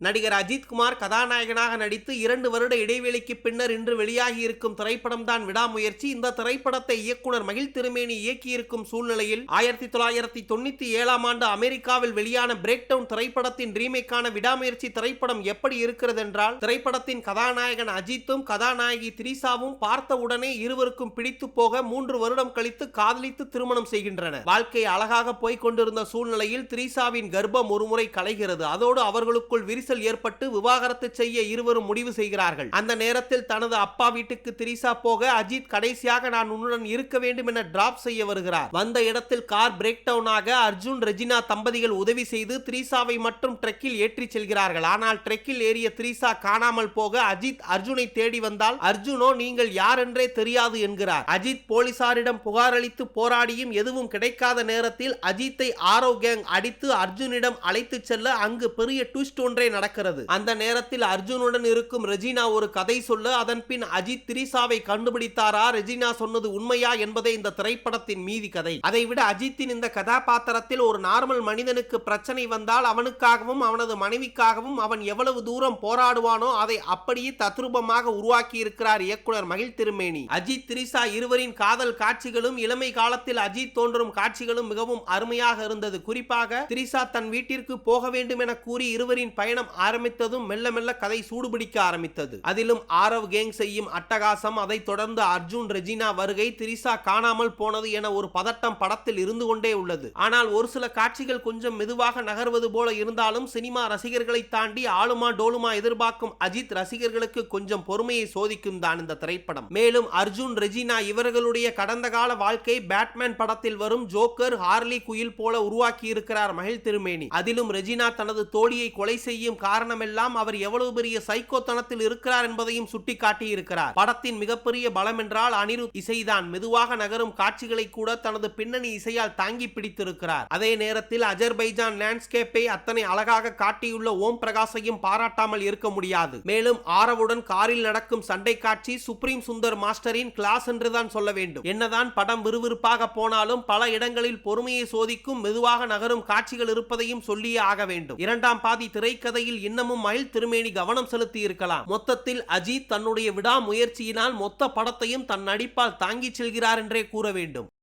நடிகர் அஜித் குமார் கதாநாயகனாக நடித்து இரண்டு வருட இடைவெளிக்கு பின்னர் இன்று வெளியாகி இருக்கும் திரைப்படம் தான் விடாமுயற்சி. இந்த திரைப்படத்தை இயக்குனர் மகிழ் திருமேனி இயக்கியிருக்கும் சூழ்நிலையில் ஆயிரத்தி தொள்ளாயிரத்தி தொண்ணூத்தி ஏழாம் ஆண்டு அமெரிக்காவில் வெளியான பிரேக் டவுன் திரைப்படத்தின் ரீமேக்கான விடாமுயற்சி திரைப்படம் எப்படி இருக்கிறது என்றால் திரைப்படத்தின் கதாநாயகன் அஜித்தும் கதாநாயகி திரிசாவும் பார்த்த உடனே இருவருக்கும் பிடித்து போக மூன்று வருடம் கழித்து காதலித்து திருமணம் செய்கின்றனர். வாழ்க்கை அழகாக போய்க் கொண்டிருந்த சூழ்நிலையில் திரிசாவின் கர்ப்பம் ஒருமுறை கலைகிறது அதோடு அவர்களுக்குள் விரிசல் ஏற்பட்டு விவாகரத்து செய்ய இருவரும் முடிவு செய்கிறார்கள். அந்த நேரத்தில் தனது அப்பா வீட்டுக்கு திரிசா போக அஜித் கடைசியாக நான் உன்னுடன் இருக்க வேண்டும் என டிராப் செய்ய வருகிறார். வந்த இடத்தில் கார் பிரேக் டவுன் ஆக அர்ஜுன் ரெஜினா தம்பதிகள் உதவி செய்து திரிசாவை மட்டும் ட்ரெக்கில் ஏற்றி செல்கிறார்கள். ஆனால் ட்ரெக்கில் ஏறிய திரிசா காணாமல் போக அஜித் அர்ஜுனை தேடி வந்தால் அர்ஜுனோ நீங்கள் யார் என்றே தெரியாது என்கிறார். அஜித் போலீசாரிடம் புகார் அளித்து போராடியும் எதுவும் கிடைக்காத நேரத்தில் அஜித்தை ஆரோ கேங் அடித்து அர்ஜுனிடம் அழைத்து செல்ல அங்கு பெரிய ட்விஸ்ட் ஒன்றே நடக்கிறது. அந்த நேரத்தில் அர்ஜுனுடன் இருக்கும் ரெஜினா ஒரு கதை சொல்ல அதன் பின் அஜித் திரிசாவை கண்டுபிடித்தாரா? ரெஜினா சொன்னது உண்மையா என்பதே இந்த திரைப்படத்தின் மீதி கதை. அதைவிட அஜித்தின் இந்த கதாபாத்திரத்தில் ஒரு நார்மல் மனிதனுக்கு பிரச்சனை வந்தால் அவனுக்காகவும் அவனது மனைவிக்காகவும் அவன் எவ்வளவு தூரம் போராடுவானோ அதை அப்படியே தத்ரூபமாக உருவாக்கி இருக்கிறார் இயக்குனர் மகிழ் திருமேனி. அஜித் திரிசா இருவரின் காதல் காட்சிகளும் இளமை காலத்தில் அஜித் தோன்றும் காட்சிகளும் மிகவும் அருமையாக இருந்தது. குறிப்பாக திரிசா தன் வீட்டிற்கு போக வேண்டும் என கூறி இருவரின் பயணம் ஆரம்பித்ததும் மெல்ல மெல்ல கதை சூடுபிடிக்க ஆரம்பித்தது. அதிலும் ஆரவ் கேங் செய்யும் அட்டகாசம் அதைத் தொடர்ந்து அர்ஜுன் ரெஜினா வருகை திரிசா காணாமல் போனது என ஒரு பதட்டம் படத்தில் இருந்து கொண்டே உள்ளது. ஆனால் ஒரு சில காட்சிகள் கொஞ்சம் மெதுவாக நகர்வது போல இருந்தாலும் சினிமா ரசிகர்களை தாண்டி ஆளுமா டோலுமா எதிர்பார்க்கும் அஜித் ரசிகர்களுக்கு கொஞ்சம் பொறுமையை சோதிக்கும் தான் இந்த திரைப்படம். மேலும் அர்ஜுன் ரெஜினா இவர்களுடைய கடந்த கால வாழ்க்கை பேட்மேன் படத்தில் வரும் ஜோக்கர் ஹார்லி குயில் போல உருவாக்கி இருக்கிறார் மகிழ் திருமேனி. அதிலும் ரெஜினா தனது தோழியை கொலை செய்யும் காரணமெல்லாம் அவர் எவ்வளவு பெரிய சைக்கோத்தனத்தில் இருக்கிறார் என்பதையும் சுட்டிக்காட்டியிருக்கிறார். படத்தின் மிகப்பெரிய பலம் என்றால் அனிருத் இசைதான். மெதுவாக நகரும் காட்சிகளை கூட தனது பின்னணி இசையால் தாங்கி பிடித்திருக்கிறார். அதே நேரத்தில் அஜர்பைஜான் லேண்ட்ஸ்கேப்பை அத்தனை அழகாக காட்டியுள்ள ஓம் பிரகாஷையும் பாராட்டாமல் இருக்க முடியாது. மேலும் ஆரவுடன் காரில் நடக்கும் சண்டை காட்சி சுப்ரீம் சுந்தர் மாஸ்டரின் கிளாஸ் என்றுதான் சொல்ல வேண்டும். என்னதான் படம் விறுவிறுப்பாக போனாலும் பல இடங்களில் பொறுமையை சோதிக்கும் மெதுவாக நகரும் காட்சிகள் இருப்பதையும் சொல்லியே ஆக வேண்டும். இரண்டாம் பாதி திரைக்கதையில் இன்னமும் மயில் திருமேனி கவனம் செலுத்தி இருக்கலாம் மொத்தத்தில் அஜித் தன்னுடைய விடாமுயற்சியினால் மொத்த படத்தையும் தன் நடிப்பால் தாங்கிச் செல்கிறார் என்றே கூற வேண்டும்.